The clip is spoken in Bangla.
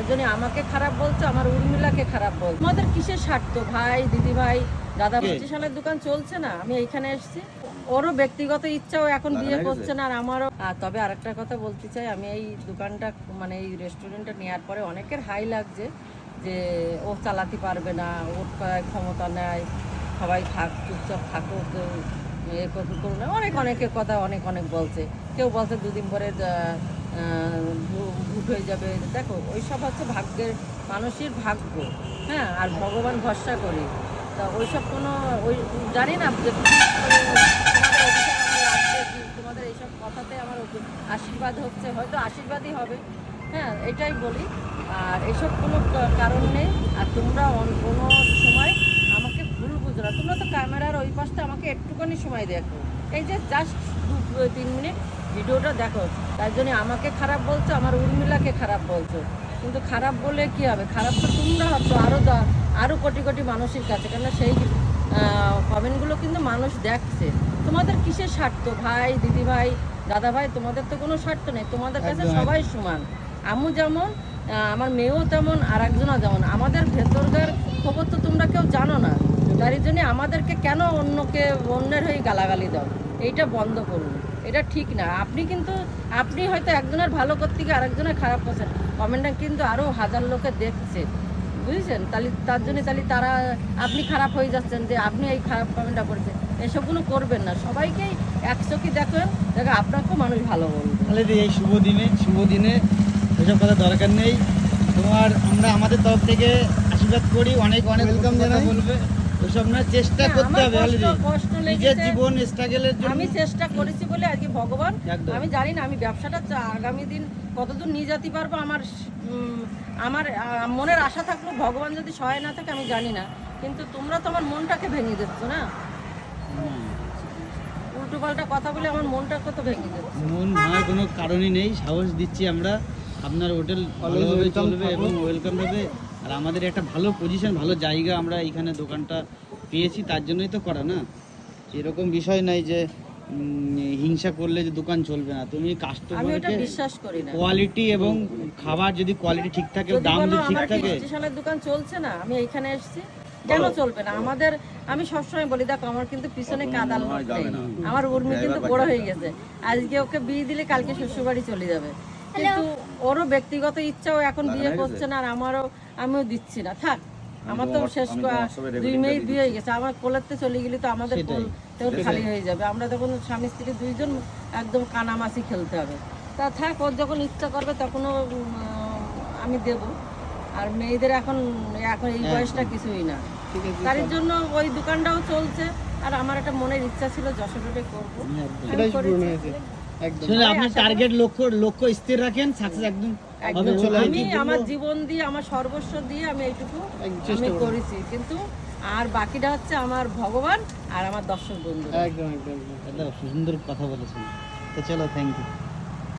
তার জন্য আমাকে খারাপ বলছো আমার উর্মিলাকে খারাপ বলছো। তোমাদের কিসের স্বার্থ? ভাই দিদি ভাই দাদা? পঁচিশ সালের দোকান চলছে না আমি এইখানে এসেছি। ওরও ব্যক্তিগত ইচ্ছাও এখন বিয়ে করছে না আর আমারও। আর তবে আরেকটা কথা বলতে চাই আমি এই দোকানটা মানে এই রেস্টুরেন্টটা নেওয়ার পরে অনেকের হাই লাগছে যে ও চালাতে পারবে না ওর ক্ষমতা নেয় সবাই থাক চুপচাপ থাকুক কেউ এ করুক করুক না। অনেক অনেকের কথা অনেক অনেক বলছে। কেউ বলছে দুদিন পরে আহ, আহ, ভু- ভুট হয়ে যাবে। দেখো ওইসব হচ্ছে ভাগ্যের মানুষের ভাগ্য। হ্যাঁ আর ভগবান ভরসা করি। তা ওইসব কোনো ওই জানি না যে তোমাদের এইসব কথাতে আমার আশীর্বাদ হচ্ছে হয়তো আশীর্বাদই হবে। হ্যাঁ এটাই বলি। আর এসব কোনো কারণ নেই। আর তোমরা কোনো সময় আমাকে ভুল বুঝো না। তোমরা তো ক্যামেরার ওই পাশটা আমাকে একটুখানি সময় দেখো। এই যে জাস্ট দু তিন মিনিট। ভিডিওটা দেখো তার জন্য আমাকে খারাপ বলছো আমার উর্মিলাকে খারাপ বলছো। কিন্তু খারাপ বলে কি হবে? খারাপ তো তোমরা হতো আরও আরও কোটি কোটি মানুষের কাছে। কেন সেই কমেন্টগুলো কিন্তু মানুষ দেখছে। তোমাদের কিসের স্বার্থ? ভাই দিদি ভাই দাদা ভাই তোমাদের তো কোনো স্বার্থ নেই। তোমাদের কাছে সবাই সমান। আমু যেমন আমার মেয়েও তেমন আর একজনও যেমন। আমাদের ভেতরকার খবর তো তোমরা কেউ জানো না। তার জন্য আমাদেরকে কেন অন্যকে অন্যের হয়ে গালাগালি দাও? এইটা বন্ধ করুন। এটা ঠিক না। আপনি কিন্তু আপনি হয়তো একজনের ভালো করতে গিয়ে আরেকজনের খারাপ করছেন। কমেন্টটা কিন্তু আরও হাজার লোকে দেখছে। বুঝেছেন? তাহলে তার জন্য তাহলে তারা আপনি খারাপ হয়ে যাচ্ছেন যে আপনি এই খারাপ কমেন্টটা করেছেন। এসবগুলো করবেন না। সবাইকেই একশো কি দেখেন দেখো আপনাকেও মানুষ ভালো বলবে। তাহলে এই শুভ দিনে শুভ দিনে এসব কথা দরকার নেই। তোমার আমরা আমাদের তরফ থেকে আশীর্বাদ করি। অনেক অনেক কথা জানাই। বলবে। না চেষ্টা হ্যাঁ, করতে আমার হবে নিজের জীবন স্ট্রাগলের জন্য। আমি চেষ্টা করেছি বলে আজকে ভগবান। আমি জানি না আমি ব্যবসাটা আগামী দিন কতদূর নিয়ে যেতে পারব আমার আমার মনের আশা থাকল ভগবান যদি সহায় না থাকে আমি জানি না। কিন্তু তোমরা তো আমার মনটাকে ভেঙে দিচ্ছ না। উল্টো পাল্টা কথা বলে আমার মনটা কত ভেঙে দিচ্ছ। মন ভাঙার কোনো কারণই নেই সাহস দিচ্ছি আমরা। আপনার হোটেল ভালোভাবে চলবে এবং ওয়েলকাম হবে। আর আমাদের একটা ভালো পজিশন ভালো জায়গা আমরা এখানে দোকানটা পেয়েছি তার জন্যই তো করা না? এরকম বিষয় নাই যে হিংসা করলে যে দোকান চলবে না। তুমি কাস্টমারকে বিশ্বাস করি না। কোয়ালিটি এবং খাবার যদি কোয়ালিটি ঠিক থাকে দাম যদি ঠিক থাকে স্টেশনের দোকান চলছে না? আমি এইখানে এসেছি। কেন চলবে না? আমাদের আমি সবসময় বলি দেখো আমার কিন্তু পিছনে কাদাল নেই। আমার উর্মি কিন্তু বড় হয়ে গেছে। আজকে ওকে বিয়ে দিলে কালকে শ্বশুরবাড়ি চলে যাবে। কিন্তু ওরও ব্যক্তিগত ইচ্ছাও এখন বিয়ে করছে না আর আমারও আমিও দিচ্ছি না। থাক আমার তো শেষ দুই মেয়ে বিয়ে হয়ে গেছে আমার কোলেতে চলে গেলে তো আমাদের কোল তেও খালি হয়ে যাবে। আমরা তখন স্বামী স্ত্রী দুইজন একদম কানামাসি খেলতে হবে। তা থাক ওর যখন ইচ্ছা করবে তখনও আমি দেব। আর মেয়েদের এখন এখন এই বয়সটা কিছুই না। তার জন্য ওই দোকানটাও চলছে। আর আমার একটা মনের ইচ্ছা ছিল যশোরে করব। একদম। আপনার টার্গেট লক্ষ্য লক্ষ্য স্থির রাখেন সাকসেস একদম হবে চলে আমি আমার জীবন দিয়ে আমার সর্বস্ব দিয়ে আমি এইটুকু চেষ্টা আমি করেছি। কিন্তু আর বাকিটা হচ্ছে আমার ভগবান আর আমার দর্শক বন্ধু। একদম একদম একদম। সুন্দর কথা বলেছেন। তো চলো থ্যাংক ইউ